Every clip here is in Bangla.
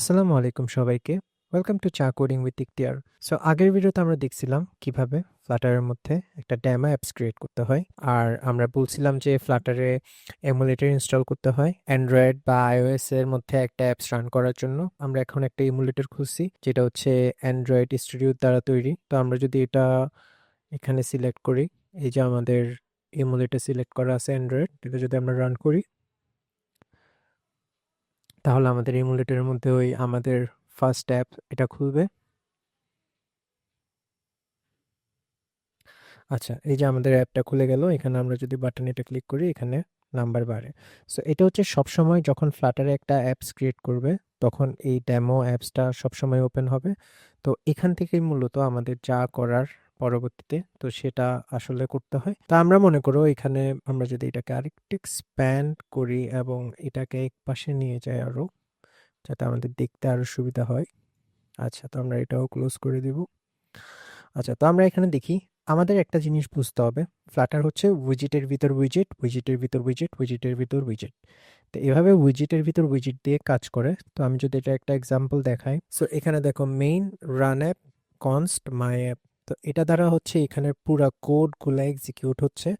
আসসালামু আলাইকুম সবাইকে। ওয়েলকাম টু চা কোডিং উইথ ইকতিয়ার সো আগের ভিডিওতে আমরা দেখছিলাম কীভাবে ফ্লাটারের মধ্যে একটা ড্যামা অ্যাপস ক্রিয়েট করতে হয়। আর আমরা বলছিলাম যে ফ্লাটারে এমুলেটর ইনস্টল করতে হয়। অ্যান্ড্রয়েড বা আইওএস এর মধ্যে একটা অ্যাপস রান করার জন্য। আমরা এখন একটা এমুলেটর খুঁজছি যেটা হচ্ছে অ্যান্ড্রয়েড স্টুডিওর দ্বারা তৈরি। তো আমরা যদি এটা এখানে সিলেক্ট করি, এই যে আমাদের এমুলেটর সিলেক্ট করা আছে অ্যান্ড্রয়েড এটা যদি আমরা রান করি তাহলে আমাদের এমুলেটরের মধ্যে ওই আমাদের ফার্স্ট অ্যাপ এটা খুলবে। আচ্ছা এই যে আমাদের অ্যাপটা খুলে গেল, এখানে আমরা যদি বাটন এটা ক্লিক করি, এখানে নাম্বার বাড়ে। সো এটা হচ্ছে সবসময় যখন ফ্লাটারে একটা অ্যাপস ক্রিয়েট করবে, তখন এই ডেমো অ্যাপসটা সবসময় ওপেন হবে। তো এখান থেকেই মূলত আমাদের যা করার পরবর্তীতে। তো সেটা আসলে করতে হয়। তা আমরা মনে করো এখানে আমরা যদি এটাকে আরেকটু এক্সপ্যান্ড করি এবং এটাকে এক পাশে নিয়ে যাই আরও যাতে আমাদের দেখতে আরও সুবিধা হয়। আচ্ছা তো আমরা এটাও ক্লোজ করে দিব। আচ্ছা তো আমরা এখানে দেখি আমাদের একটা জিনিস বুঝতে হবে। ফ্লাটার হচ্ছে উইজিটের ভিতর উইজিট উইজিটের ভিতর উইজিট উইজিটের ভিতর উইজিট তো এভাবে উইজিটের ভিতর উইজিট দিয়ে কাজ করে। তো আমি যদি এটা একটা এক্সাম্পল দেখাই। সো এখানে দেখো main run app const my app তো এটা দ্বারা হচ্ছে এখানে পুরা কোডগুলো এক্সিকিউট হচ্ছে।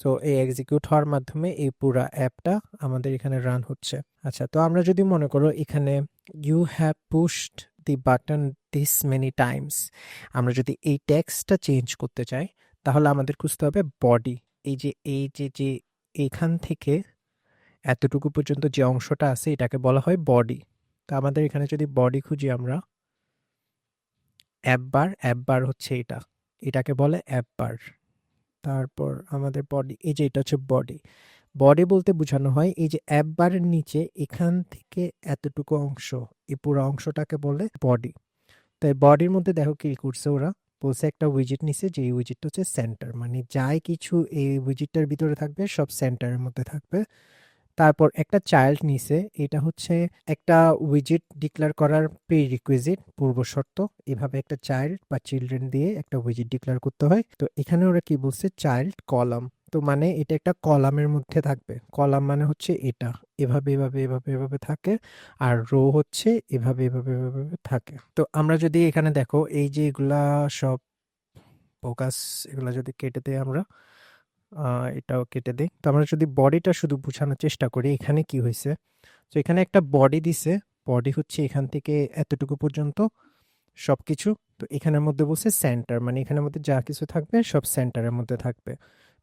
সো এই এক্সিকিউট হওয়ার মাধ্যমে এই পুরা অ্যাপটা আমাদের এখানে রান হচ্ছে। আচ্ছা তো আমরা যদি মনে করো এখানে you have pushed the button this many times আমরা যদি এই ট্যাক্সটা চেঞ্জ করতে চাই, তাহলে আমাদের খুঁজতে হবে বডি এই যে এই যে যে, এখান থেকে এতটুকু পর্যন্ত যে অংশটা আছে, এটাকে বলা হয় বডি তো আমাদের এখানে যদি বডি খুঁজি আমরা অ্যাপ বার অ্যাপ বার হচ্ছে এটা। এটাকে বলে অ্যাপ বার তারপর আমাদের বডি এই যে এটা হচ্ছে বডি বডি বলতে বোঝানো হয় এই যে অ্যাপ বারের নিচে এখান থেকে এতটুকু অংশ এই পুরো অংশটাকে বলে বডি তাই বডির মধ্যে দেখো কি করছে ওরা? বলছে একটা উইজিট নিছে যে উইজিটটা হচ্ছে সেন্টার মানে যাই কিছু এই উইজিটটার ভিতরে থাকবে সব সেন্টারের মধ্যে থাকবে। তারপর একটা চাইল্ড নিছে, এটা হচ্ছে একটা উইজিট ডিক্লেয়ার করার প্রি রিকুইজিট পূর্ব শর্ত। এভাবে একটা চাইল্ড বা চিলড্রেন দিয়ে একটা উইজিট ডিক্লেয়ার করতে হয়। তো এখানে ওরা কি বলছে? চাইল্ড কলাম তো মানে এটা একটা কলামের মধ্যে থাকবে। কলাম মানে হচ্ছে এটা। এভাবে এভাবে এভাবে এভাবে থাকে। আর রো হচ্ছে এভাবে এভাবে এভাবে থাকে। তো আমরা যদি এখানে দেখো, এই যে এগুলা সব ফোকাস এগুলা যদি কেটে দেয় আমরা এটাও কেটে দিই। তো আমরা যদি বডিটা শুধু বোঝানোর চেষ্টা করি, এখানে কি হয়েছে তো এখানে একটা বডি দিছে। বডি হচ্ছে এখান থেকে এতটুকু পর্যন্ত সব কিছু তো এখানের মধ্যে বলছে সেন্টার মানে এখানের মধ্যে যা কিছু থাকবে সব সেন্টারের মধ্যে থাকবে।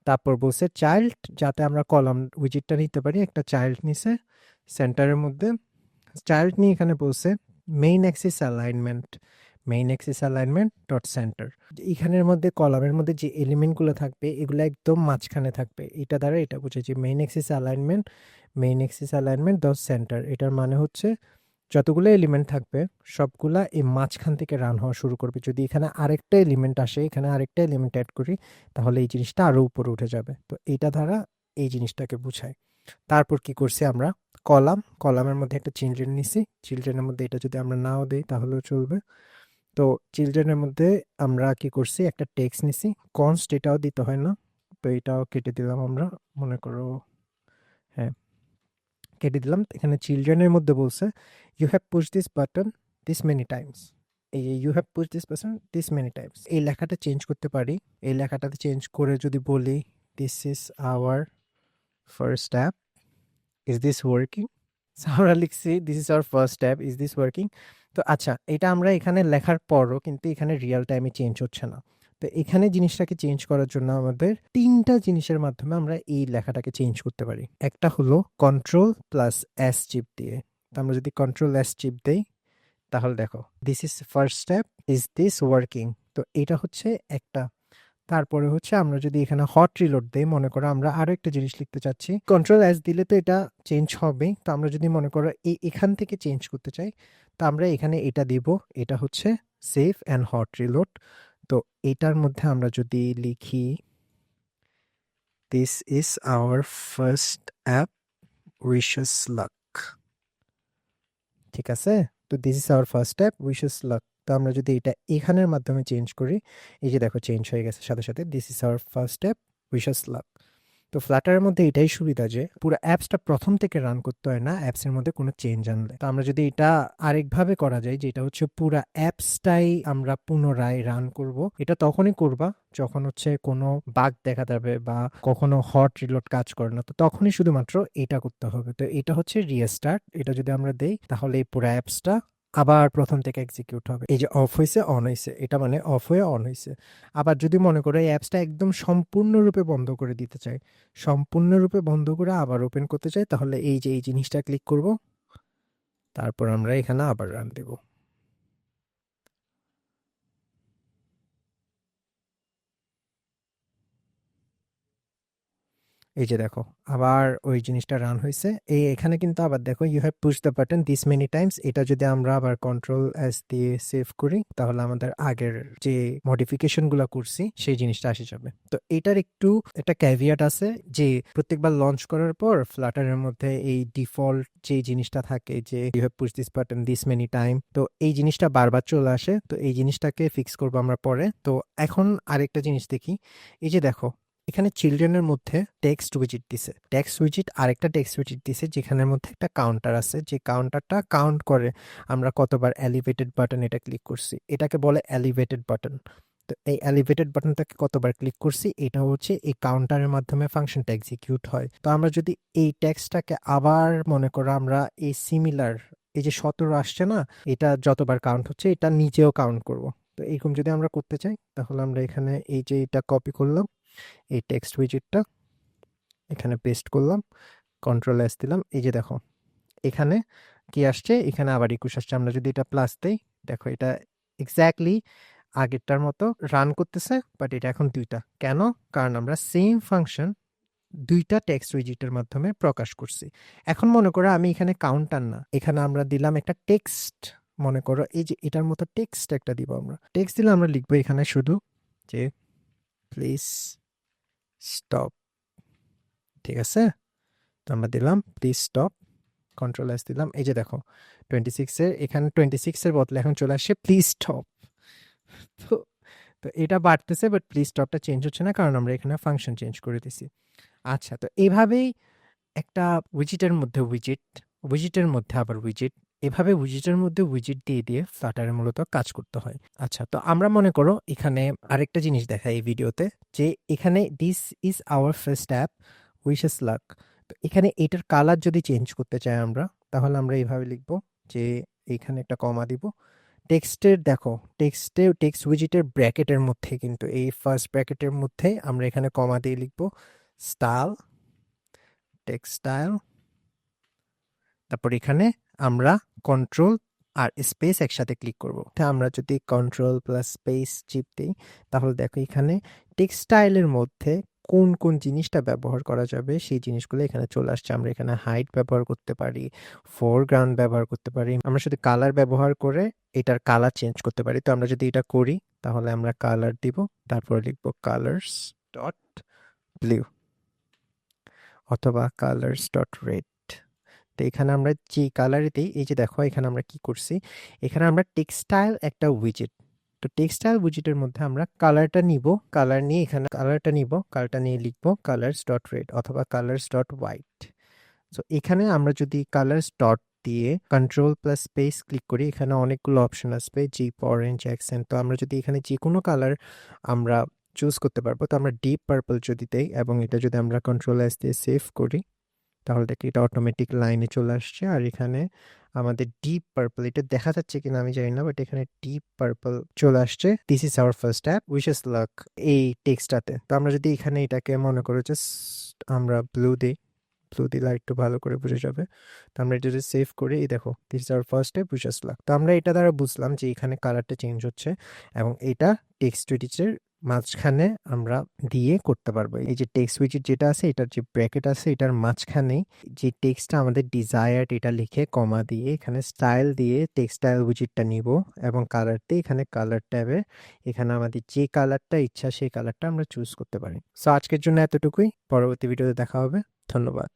তারপর বলছে চাইল্ড, যাতে আমরা কলাম উইজিটটা নিতে পারি, একটা চাইল্ড নিছে সেন্টারের মধ্যে। চাইল্ড নিয়ে এখানে বলছে main axis alignment main axis alignment dot center এখানের মধ্যে কলামের মধ্যে যে এলিমেন্টগুলো থাকবে, এগুলো একদম মাঝখানে থাকবে। এটা দ্বারা এটা বুঝেছি main axis alignment main axis alignment dot center এটার মানে হচ্ছে যতগুলো এলিমেন্ট থাকবে, সবগুলা এই মাঝখান থেকে রান হওয়া শুরু করবে। যদি এখানে আরেকটা এলিমেন্ট আসে, এখানে আরেকটা এলিমেন্ট অ্যাড করি, তাহলে এই জিনিসটা আরও উপরে উঠে যাবে। তো এটা দ্বারা এই জিনিসটাকে বুঝায়। তারপর কি করছি আমরা? কলাম কলামের মধ্যে একটা চিলড্রেন নিছি। চিলড্রেনের মধ্যে এটা যদি আমরা নাও দিই, তাহলেও চলবে। তো চিলড্রেনের মধ্যে আমরা কি করছি? একটা টেক্সট নিছি। কনস্ট এটাও দিতে হয় না। তো এটাও কেটে দিলাম আমরা, মনে করো হ্যাঁ কেটে দিলাম। এখানে চিলড্রেনের মধ্যে বলছে you have push this button this many times এই you have push this button this many times এই লেখাটা চেঞ্জ করতে পারি। এই লেখাটাতে চেঞ্জ করে যদি বলি this is our first app is this working আমরা লিখছি this is our first app is this working তো আচ্ছা এটা আমরা এখানে লেখার পরও কিন্তু এখানে রিয়েল টাইমে চেঞ্জ হচ্ছে না। তো এখানে জিনিসটাকে চেঞ্জ করার জন্য আমাদের তিনটা জিনিসের মাধ্যমে আমরা এই লেখাটাকে চেঞ্জ করতে পারি। একটা হলো কন্ট্রোল প্লাস এস চিপ দিয়ে। তো আমরা যদি কন্ট্রোল এস চিপ দিই, তাহলে দেখো this is first step is this working তো এটা হচ্ছে একটা তারপরে হচ্ছে আমরা যদি এখানে হট রিলোড দেই, মনে করো আমরা আরও একটা জিনিস লিখতে চাচ্ছি। কন্ট্রোল এস দিলে তো এটা চেঞ্জ হবে তো আমরা যদি মনে করো এই এখান থেকে চেঞ্জ করতে চাই, তো আমরা এখানে এটা দিব। এটা হচ্ছে সেফ অ্যান্ড হট রিলোড তো এটার মধ্যে আমরা যদি লিখি this is our first app wishes luck ঠিক আছে? তো this is our first app wishes luck তো আমরা যদি এটা এখানের মাধ্যমে চেঞ্জ করি, এই যে দেখো চেঞ্জ হয়ে গেছে, সাথে সাথে this is our first app wishes luck তো ফ্ল্যাটারের মধ্যে এটাই সুবিধা যে, পুরো অ্যাপসটা প্রথম থেকে রান করতে হয় না অ্যাপসের মধ্যে কোনো চেঞ্জ আনলে। তো আমরা যদি এটা আরেকভাবে করা যায়, যেটা হচ্ছে পুরো অ্যাপসটাই আমরা পুনরায় রান করব, এটা তখনই করবা যখন হচ্ছে কোনো বাগ দেখা যাবে বা কখনো হট রিলোড কাজ করে না, তো তখনই শুধুমাত্র এটা করতে হবে। তো এটা হচ্ছে রিস্টার্ট এটা যদি আমরা দেই, তাহলে এই পুরো অ্যাপসটা আবার প্রথম থেকে এক্সিকিউট হবে। এই যে অফ হয়েছে অন হয়েছে এটা মানে অফ হয়ে অন হয়েছে আবার যদি মনে করো এই অ্যাপসটা একদম সম্পূর্ণরূপে বন্ধ করে দিতে চাই, সম্পূর্ণরূপে বন্ধ করে আবার ওপেন করতে চাই, তাহলে এই যে, এই জিনিসটা ক্লিক করব, তারপর আমরা এখানে আবার রান দেব। এই যে দেখো, আবার ওই জিনিসটা রান হয়েছে। এই এখানে কিন্তু আবার দেখো you have push the button this many times এটা যদি আমরা আবার কন্ট্রোল এস দিয়ে সেভ করি, তাহলে আমাদের আগের যে মডিফিকেশনগুলা করছি, সেই জিনিসটা আসে যাবে। তো এটার একটু একটা ক্যাভিয়াট আছে যে, প্রত্যেকবার লঞ্চ করার পর ফ্লাটারের মধ্যে এই ডিফল্ট যে জিনিসটা থাকে যে you have push this button this many time তো এই জিনিসটা বারবার চলে আসে। তো এই জিনিসটাকে ফিক্স করব আমরা পরে। তো এখন আরেকটা জিনিস দেখি, এই যে দেখো এখানে চিলড্রেনের মধ্যে টেক্সট উইজিট দিছে। টেক্সট উইজিট আরেকটা টেক্সট উইজিট দিছে, যেখানের মধ্যে একটা কাউন্টার আছে। যে কাউন্টারটা কাউন্ট করে আমরা কতবার এলিভেটেড বাটন এটা ক্লিক করছি। এটাকে বলে এলিভেটেড বাটন তো এই এলিভেটেড বাটনটাকে কতবার ক্লিক করছি? এটা হচ্ছে এই কাউন্টারের মাধ্যমে ফাংশনটা এক্সিকিউট হয়। তো আমরা যদি এই টেক্সটটাকে আবার মনে করো আমরা এই সিমিলার এই যে সতেরো আসছে না, এটা যতবার কাউন্ট হচ্ছে, এটা নিজেও কাউন্ট করব। তো এরকম যদি আমরা করতে চাই, তাহলে আমরা এখানে এই যে এটা কপি করলাম। এই টেক্সট উইজিটটা এখানে পেস্ট করলাম কন্ট্রোল এস দিলাম, এই যে দেখো, এখানে কি আসছে? এখানে আবার একুশ আসছে, আমরা যদি এটা প্লাস দেই, দেখো এটা এক্স্যাক্টলি আগেরটার মতো রান করতেছে বাট এটা এখন দুইটা। কেন? কারণ আমরা সেম ফাংশন দুইটা টেক্সট উইজিটের মাধ্যমে প্রকাশ করছি। এখন মনে করো আমি এখানে কাউন্টার না, এখানে আমরা দিলাম একটা টেক্সট মনে করো এই যে এটার মতো টেক্সট একটা দিব আমরা। টেক্সট দিলে আমরা লিখব এখানে শুধু যে প্লিজ স্টপ ঠিক আছে? তো আমরা দিলাম প্লিজ স্টপ কন্ট্রোল এস দিলাম। এই যে দেখো টোয়েন্টি সিক্সের এখানে টোয়েন্টি সিক্সের বদলে এখন চলে আসছে প্লিজ স্টপ তো তো এটা বাড়তেছে বাট প্লিজ স্টপটা চেঞ্জ হচ্ছে না, কারণ আমরা এখানে ফাংশন চেঞ্জ করে দিছি। আচ্ছা তো এইভাবেই একটা উইজিটের মধ্যে উইজিট উইজিটের মধ্যে আবার উইজিট এভাবে উইজিটের মধ্যে উইজিট দিয়ে দিয়ে ফ্লাটারে মূলত কাজ করতে হয়। আচ্ছা তো আমরা মনে করো এখানে আরেকটা জিনিস দেখাই এই ভিডিওতে যে এখানে this is our first app wishes luck তো এখানে এটার কালার যদি চেঞ্জ করতে চাই আমরা, তাহলে আমরা এইভাবে লিখব যে এইখানে একটা কমা দিব। টেক্সটের দেখো টেক্সটে টেক্সট উইজিটের ব্র্যাকেটের মধ্যে কিন্তু এই ফার্স্ট ব্র্যাকেটের মধ্যে আমরা এখানে কমা দিয়ে লিখব স্টাইল টেক্সটাইল তারপর এখানে আমরা কন্ট্রোল আর স্পেস একসাথে ক্লিক করব। আমরা যদি কন্ট্রোল প্লাস স্পেস চিপ দিই, তাহলে দেখো এখানে টেক্সটাইলের মধ্যে কোন কোন জিনিসটা ব্যবহার করা যাবে, সেই জিনিসগুলো এখানে চলে আসছে। আমরা এখানে হাইট ব্যবহার করতে পারি ফোরগ্রাউন্ড ব্যবহার করতে পারি। আমরা শুধু কালার ব্যবহার করে এটার কালার চেঞ্জ করতে পারি। তো আমরা যদি এটা করি, তাহলে আমরা কালার দিব, তারপরে লিখব কালার্স ডট ব্লু অথবা কালার্স ডট রেড এখানে আমরা যে কালারে দিই এই যে দেখো এখানে আমরা কি করছি? এখানে আমরা টেক্সটাইল একটা উইজেট তো টেক্সটাইল উইজেটের মধ্যে আমরা কালারটা নিব কালার নিয়ে এখানে কালারটা নিব কালারটা নিয়ে লিখব কালার্স ডট রেড অথবা কালার্স ডট হোয়াইট সো এখানে আমরা যদি কালার্স ডট দিয়ে কন্ট্রোল প্লাস স্পেস ক্লিক করি, এখানে অনেকগুলো অপশন আসবে জিপ অরেঞ্জ অ্যাকসেন্ট তো আমরা যদি এখানে যে কোনো কালার আমরা চুজ করতে পারব, তো আমরা ডিপ পার্পল যদি দেই এবং এটা যদি আমরা কন্ট্রোল এস দিয়ে সেভ করি তাহলে দেখি এটা অটোমেটিক লাইনে চলে আসছে। আর এখানে আমাদের ডিপ পার্পল এটা দেখা যাচ্ছে কিনা আমি জানি না বাট এখানে ডিপ পার্পল চলে আসছে। This is our first app wishes luck এই টেক্সটাতে তো আমরা যদি এখানে এটাকে মনে করো যে আমরা ব্লু দিই ব্লু দিলে একটু ভালো করে বুঝে যাবে। তো আমরা এটা যদি সেভ করি। এই দেখো this is our first app wishes luck তো আমরা এটা দ্বারা বুঝলাম যে এখানে কালারটা চেঞ্জ হচ্ছে এবং এটা টেক্সট উইটিচের মাঝখানে আমরা দিয়ে করতে পারব। এই যে টেক্সট উইচিট যেটা আছে, এটার যে ব্র্যাকেট আছে, এটার মাঝখানে যে টেক্সটটা আমাদের ডিজায়ার্ড এটা লিখে কমা দিয়ে এখানে স্টাইল দিয়ে টেক্সটাইল উইচিটটা নিব এবং কালার দিয়ে এখানে কালার ট্যাবে এখানে আমাদের যে কালারটা ইচ্ছা, সেই কালারটা আমরা চুজ করতে পারি। সো আজকের জন্য এতটুকুই। পরবর্তী ভিডিওতে দেখা হবে। ধন্যবাদ।